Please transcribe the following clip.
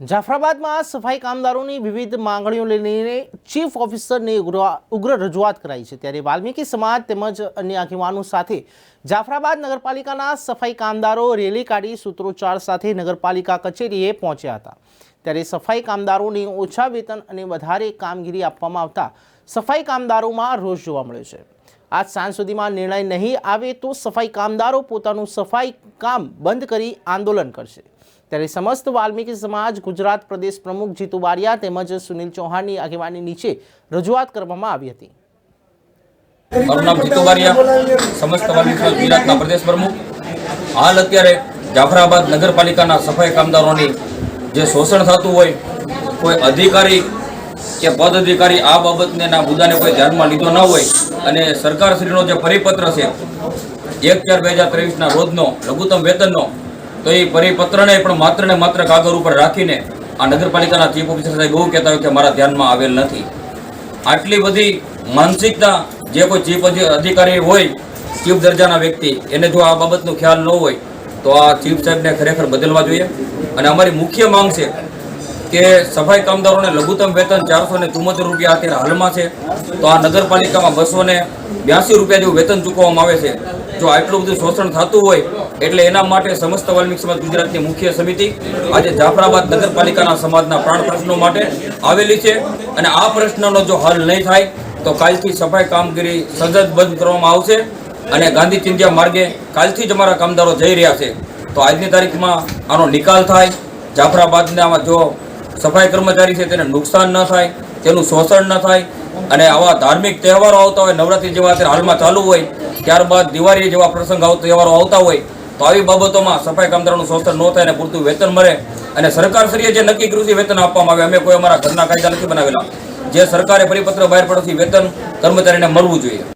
જાફરાબાદમાં સફાઈ કામદારોની વિવિધ માંગણીઓ લઈને ચીફ ઓફિસરને ઉગ્ર રજૂઆત કરાઈ છે. ત્યારે વાલ્મીકી સમાજ તેમજ અન્ય આગેવાનો સાથે જાફરાબાદ નગરપાલિકાના સફાઈ કામદારો રેલી કાઢી સૂત્રોચ્ચાર સાથે નગરપાલિકા કચેરીએ પહોંચ્યા હતા. ત્યારે સફાઈ કામદારોને ઓછા વેતન અને વધારે કામગીરી આપવામાં આવતા સફાઈ કામદારોમાં રોષ જોવા મળ્યો છે. આજ સાંજ સુધીમાં નિર્ણય નહીં આવે તો સફાઈ કામદારો પોતાનું સફાઈ કામ બંધ કરી આંદોલન કરશે. ત્યારે સમસ્ત વાલ્મીકી સમાજ, ગુજરાત પ્રદેશ પ્રમુખ જીતુ બારિયા તેમજ સુનિલ ચૌહાણની આગેવાની નીચે રજૂઆત કરવામાં આવી હતી. હાલ અત્યારે જાફરાબાદ નગરપાલિકાના સફાઈ કામદારોની જે શોષણ થતું હોય, કોઈ અધિકારી કે પદ અધિકારી આ બાબતને ના મુદ્દાને કોઈ ધ્યાનમાં લીધો ન હોય અને સરકારશ્રીનો જે પરિપત્ર છે, એક ચાર બે હજાર ત્રેવીસના રોજનો લઘુત્તમ વેતનનો તો એ પરિપત્રને પણ માત્ર ને માત્ર કાગળ ઉપર રાખીને આ નગરપાલિકાના ચીફ ઓફિસર સાહેબ એવું કહેતા હોય કે મારા ધ્યાનમાં આવેલ નથી. આટલી બધી માનસિકતા જે કોઈ ચીફ અધિકારી હોય, ચીફ દરજાના વ્યક્તિ, એને જો આ બાબતનો ખ્યાલ ન હોય, તો આ ચીફ સાહેબને ખરેખર બદલવા જોઈએ. અને અમારી મુખ્ય માંગ છે કે સફાઈ કામદારોને લઘુત્તમ વેતન ચારસો ને ચુમ્મોતેર રૂપિયા અત્યારે હાલમાં છે. તો આ નગરપાલિકામાં બસો ને બ્યાસી રૂપિયા જેવું વેતન ચૂકવવામાં આવે છે. જો આટલું બધું શોષણ થતું હોય, એટલે એના માટે સમસ્ત વાલ્મીકી સમાજ ગુજરાતની મુખ્ય સમિતિ આજે જાફરાબાદ નગરપાલિકાના સમાજના પ્રાણ પ્રશ્નો માટે આવેલી છે. અને આ પ્રશ્નનો જો હલ નહીં થાય, તો કાલથી સફાઈ કામગીરી સજજ બંધ કરવામાં આવશે. અને ગાંધી ચિંધ્યા માર્ગે કાલથી જ અમારા કામદારો જઈ રહ્યા છે. તો આજની તારીખમાં આનો નિકાલ થાય. જાફરાબાદના જો સફાઈ કર્મચારી છે, તેને નુકસાન ન થાય. તેનું શોષણ ન થાય અને આવા ધાર્મિક તહેવારો આવતા હોય, નવરાત્રી જેવા અત્યારે હાલમાં ચાલુ હોય, ત્યારબાદ દિવાળી જેવા પ્રસંગ તહેવારો આવતા હોય, તો આવી બાબતોમાં સફાઈ કામદારોનું શોષણ ન થાય અને પૂરતું વેતન મળે. અને સરકારશ્રીએ જે નક્કી છે વેતન આપવામાં આવે. અમે કોઈ અમારા ઘરના કાયદા નથી બનાવેલા. જે સરકારે પરિપત્ર બહાર પડવાથી વેતન કર્મચારીને મળવું જોઈએ.